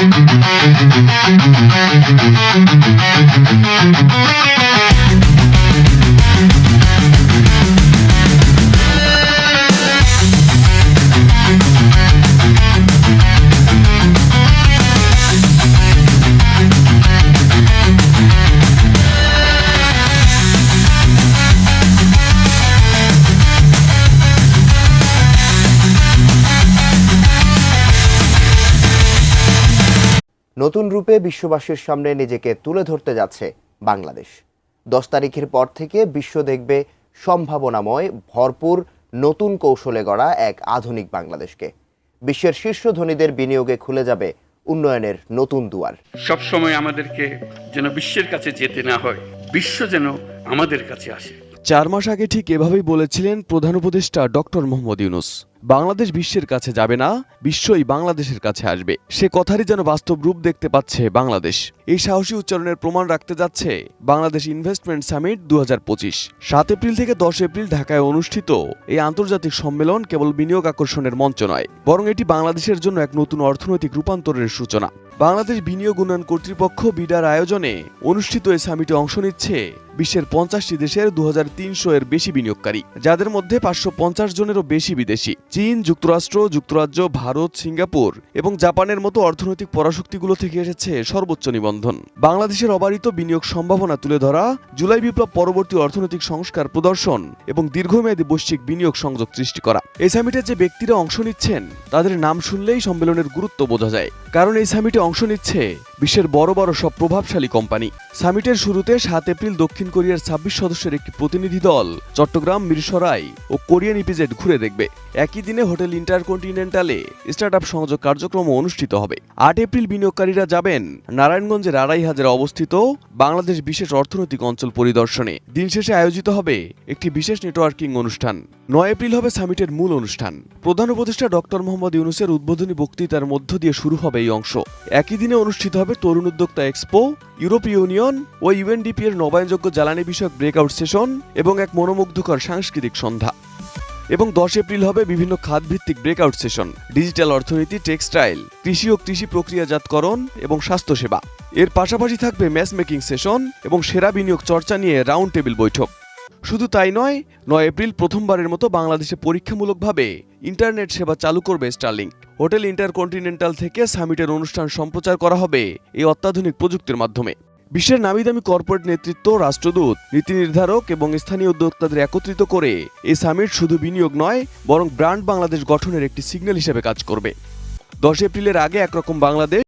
Thank you. নতুন রূপে বিশ্ববাসীর সামনে নিজেকে তুলে ধরতে যাচ্ছে বাংলাদেশ। দশ তারিখের পর থেকে বিশ্ব দেখবে সম্ভাবনাময় ভরপুর নতুন কৌশলে গড়া এক আধুনিক বাংলাদেশকে। বিশ্বের শীর্ষ ধনীদের বিনিয়োগে খুলে যাবে উন্নয়নের নতুন দুয়ার। সবসময় আমাদেরকে যেন বিশ্বের কাছে যেতে না হয় বিশ্ব যেন আমাদের কাছে আসে। চার মাস আগে ঠিক এভাবেই বলেছিলেন প্রধান উপদেষ্টা ডক্টর মোহাম্মদ ইউনুস। বাংলাদেশ বিশ্বের কাছে যাবে না, বিশ্বই বাংলাদেশের কাছে আসবে। সে কথারই যেন বাস্তব রূপ দেখতে পাচ্ছে বাংলাদেশ। এই সাহসী উচ্চারণের প্রমাণ রাখতে যাচ্ছে বাংলাদেশ ইনভেস্টমেন্ট সামিট দু সাত এপ্রিল থেকে দশ এপ্রিল ঢাকায় অনুষ্ঠিত এই আন্তর্জাতিক সম্মেলন কেবল বিনিয়োগ আকর্ষণের মঞ্চ নয়, বরং এটি বাংলাদেশের জন্য এক নতুন অর্থনৈতিক রূপান্তরের সূচনা। বাংলাদেশ বিনিয়োগ উন্নয়ন কর্তৃপক্ষ বিডার আয়োজনে অনুষ্ঠিত এই সামিটে অংশ নিচ্ছে বিশ্বের পঞ্চাশটি দেশের দু হাজার তিনশো এর বেশি বিনিয়োগকারী, যাদের মধ্যে পাঁচশো পঞ্চাশ জনেরও বেশি বিদেশি। চীন, যুক্তরাষ্ট্র, যুক্তরাজ্য, ভারত, সিঙ্গাপুর এবং জাপানের মতো অর্থনৈতিক পরাশক্তিগুলো থেকে এসেছে সর্বোচ্চ নিবন্ধন। বাংলাদেশের অবারিত বিনিয়োগ সম্ভাবনা তুলে ধরা, জুলাই বিপ্লব পরবর্তী অর্থনৈতিক সংস্কার প্রদর্শন এবং দীর্ঘমেয়াদী বৈশ্বিক বিনিয়োগ সংযোগ সৃষ্টি করা। এই সামিটে যে ব্যক্তিরা অংশ নিচ্ছেন, তাদের নাম শুনলেই সম্মেলনের গুরুত্ব বোঝা যায়। কারণ এই সামিটে অংশ নিচ্ছে বিশ্বের বড় বড় সব প্রভাবশালী কোম্পানি। সামিটের শুরুতে সাত এপ্রিল দক্ষিণ কোরিয়ার ছাব্বিশ সদস্যের একটি প্রতিনিধি দল, চট্টগ্রাম, মিরসরাই ও কোরিয়ান ইপিজেড ঘুরে দেখবে। একই দিনে হোটেল ইন্টারকন্টিনেন্টালে স্টার্টআপ সংযোগ কার্যক্রম অনুষ্ঠিত হবে। আট এপ্রিল বিনিয়োগকারীরা যাবেন নারায়ণগঞ্জের আড়াই হাজারে অবস্থিত বাংলাদেশ বিশেষ অর্থনৈতিক অঞ্চল পরিদর্শনে। দিন শেষে আয়োজিত হবে একটি বিশেষ নেটওয়ার্কিং অনুষ্ঠান। নয় এপ্রিল হবে সামিটের মূল অনুষ্ঠান। প্রধান উপদেষ্টা ডক্টর মোহাম্মদ ইউনুসের উদ্বোধনী বক্তৃতার মধ্য দিয়ে শুরু হবে এই অংশ। একই দিনে অনুষ্ঠিত হবে তরুণ উদ্যোক্তা এক্সপো, ইউরোপীয় ইউনিয়ন ও ইউএনডিপি এর নবায়নযোগ্য জ্বালানি বিষয়ক ব্রেকআউট সেশন এবং এক মনোমুগ্ধকর সাংস্কৃতিক সন্ধ্যা। এবং দশ এপ্রিল হবে বিভিন্ন খাতভিত্তিক ব্রেকআউট সেশন, ডিজিটাল অর্থনীতি, টেক্সটাইল, কৃষি ও কৃষি প্রক্রিয়াজাতকরণ এবং স্বাস্থ্যসেবা। এর পাশাপাশি থাকবে ম্যাচ মেকিং সেশন এবং সেরা বিনিয়োগ চর্চা নিয়ে রাউন্ড টেবিল বৈঠক। শুধু তাই নয় নয় এপ্রিল প্রথমবারের মতো বাংলাদেশে পরীক্ষামূলকভাবে ইন্টারনেট সেবা চালু করবে স্টারলিংক। হোটেল ইন্টারকন্টিনেন্টাল থেকে সামিটের অনুষ্ঠান সম্প্রচার করা হবে এই অত্যাধুনিক প্রযুক্তির মাধ্যমে। বিশ্বের নামিদামি কর্পোরেট নেতৃত্ব, রাষ্ট্রদূত, নীতি নির্ধারক এবং স্থানীয় উদ্যোক্তাদের একত্রিত করে এই সামিট শুধু বিনিয়োগ নয়, বরং ব্র্যান্ড বাংলাদেশ গঠনের একটি সিগন্যাল হিসেবে কাজ করবে। দশ এপ্রিলের আগে একরকম বাংলাদেশ